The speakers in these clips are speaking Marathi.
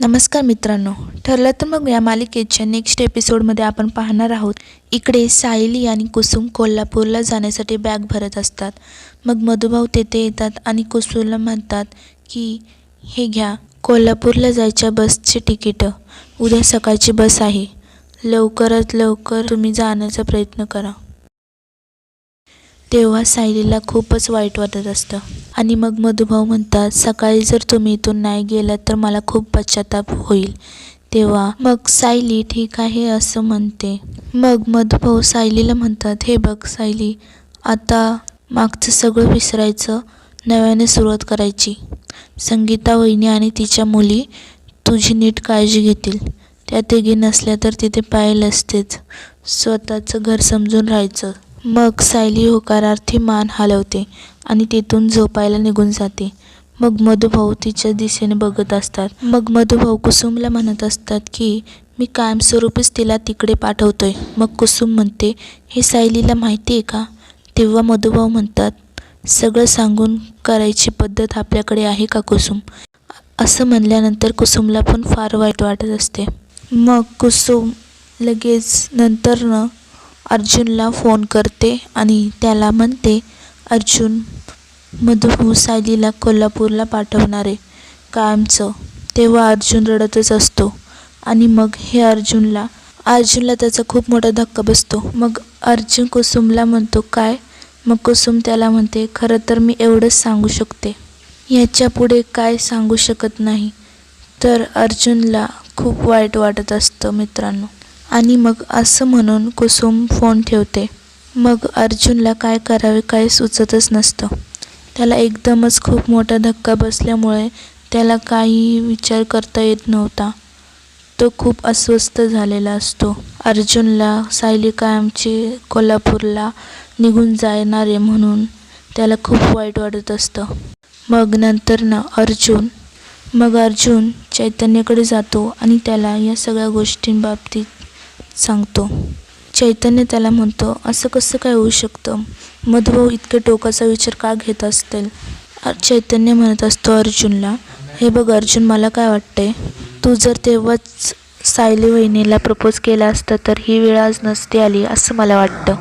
नमस्कार मित्रांनो ठरलं तर मग या मालिकेच्या नेक्स्ट एपिसोडमध्ये आपण पाहणार आहोत. इकडे सायली आणि कुसुम कोल्हापूरला जाण्यासाठी बॅग भरत असतात. मग मधुभाऊ तेथे येतात आणि कुसुमला म्हणतात की हे घ्या कोल्हापूरला जायच्या बसची तिकीटं उद्या सकाळची बस आहे. लवकरात लवकर तुम्ही जाण्याचा प्रयत्न करा. तेव्हा सायलीला खूपच वाईट वाटत असतं. आणि मग मधुभाऊ म्हणतात सकाळी जर तुम्ही इथून नाही गेलात तर मला खूप पश्चाताप होईल. तेव्हा मग सायली ठीक आहे असं म्हणते. मग मधुभाऊ सायलीला म्हणतात हे बघ सायली आता मागचं सगळं विसरायचं नव्याने सुरुवात करायची. संगीता वहिनी आणि तिच्या मुली तुझी नीट काळजी घेतील. त्या तिघी नसल्या तर तिथे पायल असतेच. स्वतःचं घर समजून राहायचं. मग सायली होकारार्थी मान हलवते आणि तिथून झोपायला निघून जाते. मग मधुभाऊ तिच्या दिशेने बघत असतात. मग मधुभाऊ कुसुमला म्हणत असतात की मी कायमस्वरूपीच तिला तिकडे पाठवतोय. मग कुसुम म्हणते हे सायलीला माहिती आहे का? तेव्हा मधुभाऊ म्हणतात सगळं सांगून करायची पद्धत आपल्याकडे आहे का कुसुम? असं म्हणल्यानंतर कुसुमला पण फार वाईट वाटत असते. मग कुसुम लगेच नंतरनं अर्जुनला फोन करते आणि त्याला म्हणते अर्जुन मधू सायलीला कोल्हापूरला पाठवणार आहे कायमचं तेव्हा अर्जुन रडतच असतो आणि मग हे अर्जुनला अर्जुनला त्याचा खूप मोठा धक्का बसतो. मग अर्जुन कुसुमला म्हणतो काय? मग कुसुम त्याला म्हणते खरं तर मी एवढंच सांगू शकते. याच्यापुढे काय सांगू शकत नाही. तर अर्जुनला खूप वाईट वाटत असतं मित्रांनो. आणि मग असं म्हणून कुसुम फोन ठेवते. मग अर्जुनला काय करावे काय सुचतच नसतं. त्याला एकदमच खूप मोठा धक्का बसल्यामुळे त्याला काही विचार करता येत नव्हता. तो खूप अस्वस्थ झालेला असतो. अर्जुनला सायली कायमची कोल्हापूरला निघून जाणार आहे म्हणून त्याला खूप वाईट वाटत असतं. मग नंतर ना अर्जुन मग अर्जुन चैतन्याकडे जातो आणि त्याला या सगळ्या गोष्टींबाबतीत सांगतो. चैतन्य त्याला म्हणतो असं कसं काय होऊ शकतं? मधुभाऊ इतके टोकाचा विचार का घेत असतील? चैतन्य म्हणत असतो अर्जुनला हे बघ अर्जुन मला काय वाटते तू जर तेव्हाच सायली वहिनीला प्रपोज केला असता तर ही वेळ आज नसती आली असं मला वाटतं.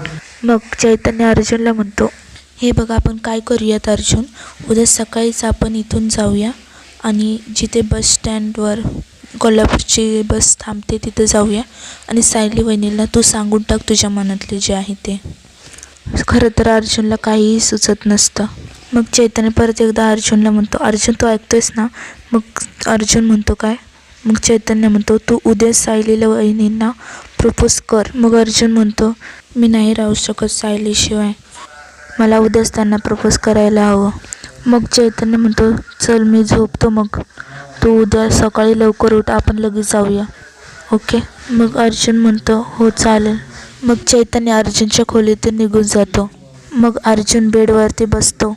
मग चैतन्य अर्जुनला म्हणतो हे बघ आपण काय करूयात अर्जुन? उद्या सकाळीच आपण इथून जाऊया आणि जिथे बस स्टँडवर कोल्हापूरची बस थांबते तिथं जाऊया. आणि सायली वहिनीला तू सांगून टाक तुझ्या मनातले जे आहे ते. खरं तर अर्जुनला काहीही सुचत नसतं. मग चैतन्य परत एकदा अर्जुनला म्हणतो अर्जुन तू ऐकतोयस ना? मग अर्जुन म्हणतो काय? मग चैतन्य म्हणतो तू उद्या सायलीला वहिनींना प्रपोज कर. मग अर्जुन म्हणतो मी नाही राहू शकत सायलीशिवाय. मला उद्याच त्यांना प्रपोज करायला हवं. मग चैतन्य म्हणतो चल मी झोपतो मग. तू उद्या सकाळी लवकर उठ आपण लगेच जाऊया. ओके? मग अर्जुन म्हणतो हो चालेल. मग चैतन्य अर्जुनच्या खोलीतून निघून जातो. मग अर्जुन बेडवरती बसतो.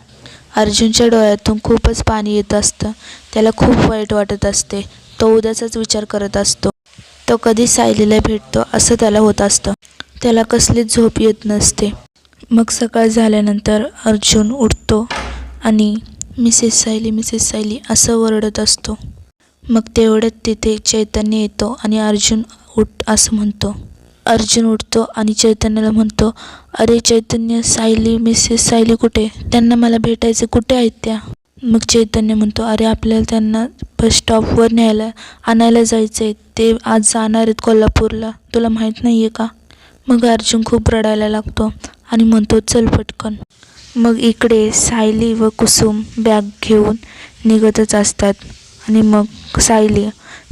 अर्जुनच्या डोळ्यातून खूपच पाणी येत असतं. त्याला खूप वाईट वाटत असते. तो उद्याचाच विचार करत असतो. तो कधी सायलीला भेटतो असं त्याला होत असतं. त्याला कसलीच झोप येत नसते. मग सकाळ झाल्यानंतर अर्जुन उठतो आणि मिसेस सायली मिसेस सायली असं ओरडत असतो. मग तेवढ्यात तिथे चैतन्य येतो आणि अर्जुन उठ असं म्हणतो. अर्जुन उठतो आणि चैतन्याला म्हणतो अरे चैतन्य सायली मिसेस सायली कुठे? त्यांना मला भेटायचं कुठे आहेत त्या? मग चैतन्य म्हणतो अरे आपल्याला त्यांना बस स्टॉपवर न्यायला आणायला जायचं आहे ते आज जाणार आहेत कोल्हापूरला. तुला माहीत नाही आहे का? मग अर्जुन खूप रडायला लागतो आणि म्हणतो चल पटकन. मग इकडे सायली व कुसुम बॅग घेऊन निघतच असतात. आणि मग सायली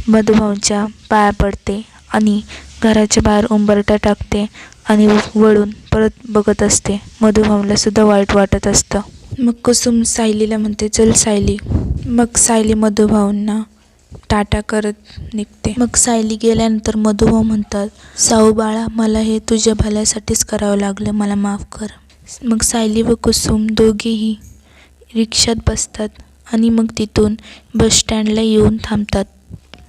मधुभाऊच्या पाया पडते आणि घराच्या बाहेर उंबरटा टाकते आणि वळून परत बघत असते. मधुभाऊला सुद्धा वाईट वाटत असतं. मग कुसुम सायलीला म्हणते चल सायली. मग सायली मधुभाऊंना टाटा करत निघते. मग सायली गेल्यानंतर मधुभाऊ म्हणतात साऊ बाळा मला हे तुझ्या भल्यासाठीच करावं लागलं. मला माफ कर. मग सायली व कुसुम दोघेही रिक्षात बसतात आणि मग तिथून बस स्टँडला येऊन थांबतात.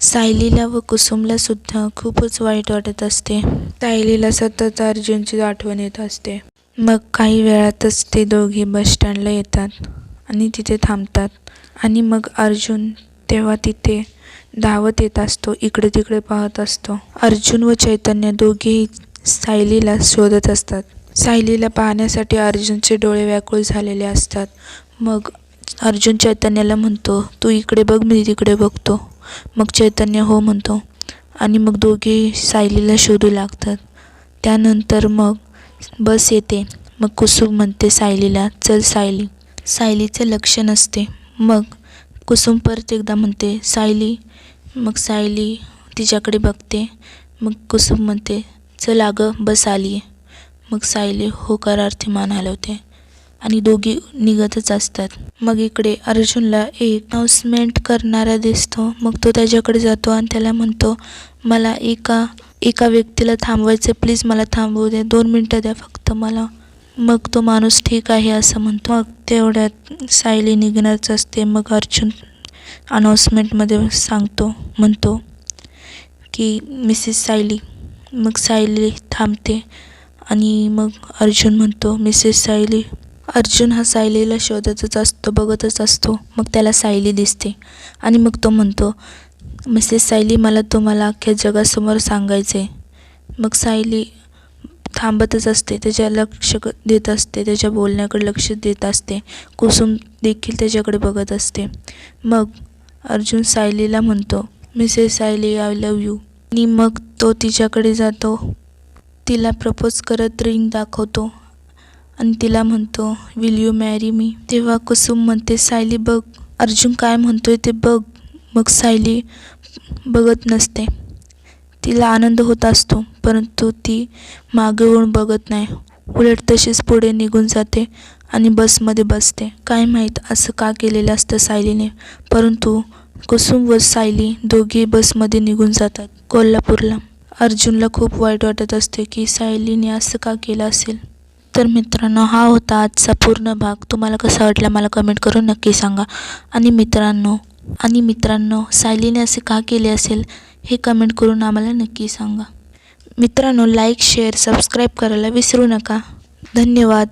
सायलीला व कुसुमला सुद्धा खूपच वाईट वाटत असते. सायलीला सतत अर्जुनची आठवण येत असते. मग काही वेळातच ते दोघे बसस्टँडला येतात आणि तिथे थांबतात आणि मग अर्जुन तेव्हा तिथे धावत येत असतो इकडे तिकडे पाहत असतो. अर्जुन व चैतन्य दोघेही सायलीला शोधत असतात. सायलीला पाहण्यासाठी अर्जुनचे डोळे व्याकुळ झालेले असतात. मग अर्जुन चैतन्याला म्हणतो तू इकडे बघ मी तिकडे बघतो. मग चैतन्य हो म्हणतो आणि मग दोघे सायलीला शोधू लागतात. त्यानंतर मग बस येते. मग कुसुम म्हणते सायलीला चल सायली. सायलीचं लक्ष नसते. मग कुसुम परत एकदा म्हणते सायली. मग सायली तिच्याकडे बघते. मग कुसुम म्हणते चल अगं बस आली आहे मग सायली होकारार्थी मान हलवते आणि दोघी निघतच असतात. मग इकडे अर्जुनला एक अनाउन्समेंट करणारा दिसतो. मग तो त्याच्याकडे जातो आणि त्याला म्हणतो मला एका एका व्यक्तीला थांबवायचं प्लीज मला थांबवू द्या दोन मिनटं द्या फक्त मला. मग तो माणूस ठीक आहे असं म्हणतो. मग तेवढ्यात सायली निघणारच असते. मग अर्जुन अनाऊन्समेंटमध्ये सांगतो म्हणतो की मिसेस सायली. मग सायली थांबते. आणि मग अर्जुन म्हणतो मिसेस सायली अर्जुन हा सायलीला शोधतच असतो बघतच असतो. मग त्याला सायली दिसते. आणि मग तो म्हणतो मिसेस सायली मला तुम्हाला अख्ख्या जगासमोर सांगायचं आहे मग सायली थांबतच असते त्याच्या लक्ष देत असते त्याच्या बोलण्याकडे लक्ष देत असते. कुसुम देखील त्याच्याकडे बघत असते. मग अर्जुन सायलीला म्हणतो Mrs Sayali I love you आणि मग तो तिच्याकडे जातो. तिला प्रपोज करत रिंग दाखवतो. आणि तिला म्हणतो विल यू मॅरी मी तेव्हा कुसुम म्हणते सायली बघ. अर्जुन काय म्हणतोय ते बघ. मग सायली बघत नसते. तिला आनंद होत असतो परंतु ती मागे वळून बघत नाही. उलट तशीच पुढे निघून जाते आणि बसमध्ये बसते. काय माहीत असं का केलेलं असतं सायलीने. परंतु कुसुम व सायली दोघी बसमध्ये निघून जातात कोल्हापूरला. अर्जुनला खूप वाईट वाटत असते की सायलीने असं का केलं असेल. तर मित्रांनो हा होता आजचा पूर्ण भाग. तुम्हाला कसा वाटला मला कमेंट करून नक्की सांगा. आणि मित्रांनो आणि मित्रांनो सायलीने असे का केले असेल हे कमेंट करून आम्हाला नक्की सांगा. मित्रांनो लाईक शेअर सबस्क्राईब करायला विसरू नका. धन्यवाद.